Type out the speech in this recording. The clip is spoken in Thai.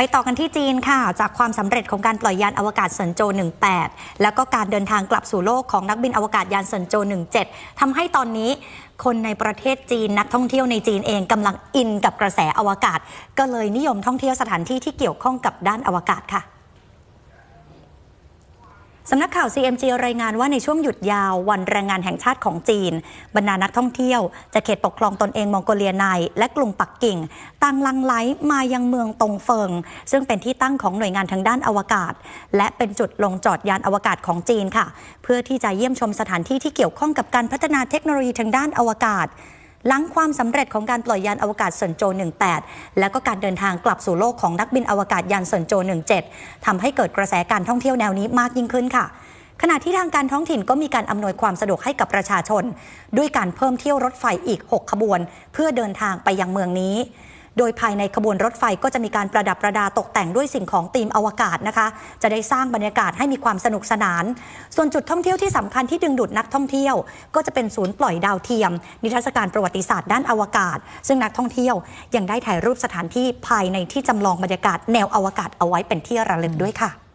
ไปต่อกันที่จีนค่ะ จากความสำเร็จของการปล่อยยานอวกาศเซินโจ 18 แล้วก็การเดินทางกลับสู่โลกของนักบินอวกาศยานเซินโจ 17ทำให้ตอนนี้คนในประเทศจีนนักท่องเที่ยวในจีนเองกำลังอินกับกระแสอวกาศ ก็เลยนิยมท่องเที่ยวสถานที่ที่เกี่ยวข้องกับด้านอวกาศค่ะ สำนักข่าว CMG รายงานว่าในช่วงหยุดยาววันแรงงานแห่งชาติของจีน บรรดานักท่องเที่ยวจากเขตปกครองตนเองมองโกเลียใน และกรุงปักกิ่งต่างลังไหลมายังเมืองตงเฟิง ซึ่งเป็นที่ตั้งของหน่วยงานทางด้านอวกาศ และเป็นจุดลงจอดยานอวกาศของจีนค่ะ เพื่อที่จะเยี่ยมชมสถานที่ที่เกี่ยวข้องกับการพัฒนาเทคโนโลยีทางด้านอวกาศ หลังความสำเร็จของการปล่อยยานอวกาศเซินโจ 18 และก็การเดินทางกลับสู่โลกของนักบินอวกาศยานเซินโจ 17ทำให้เกิดกระแสการท่องเที่ยวแนวนี้มากยิ่งขึ้นค่ะ ขณะที่ทางการท้องถิ่นก็มีการอำนวยความสะดวกให้กับประชาชน ด้วยการเพิ่มเที่ยวรถไฟอีก 6 ขบวน เพื่อเดินทางไปยังเมืองนี้ โดยภายในขบวนรถไฟก็จะมีการประดับประดาตกแต่งด้วยสิ่งของธีมอวกาศนะคะ จะได้สร้างบรรยากาศให้มีความสนุกสนาน ส่วนจุดท่องเที่ยวที่สำคัญที่ดึงดูดนักท่องเที่ยว ก็จะเป็นศูนย์ปล่อยดาวเทียม นิทรรศการประวัติศาสตร์ด้านอวกาศ ซึ่งนักท่องเที่ยวยังได้ถ่ายรูปสถานที่ภายในที่จำลองบรรยากาศแนวอวกาศเอาไว้เป็นที่ระลึกด้วยค่ะ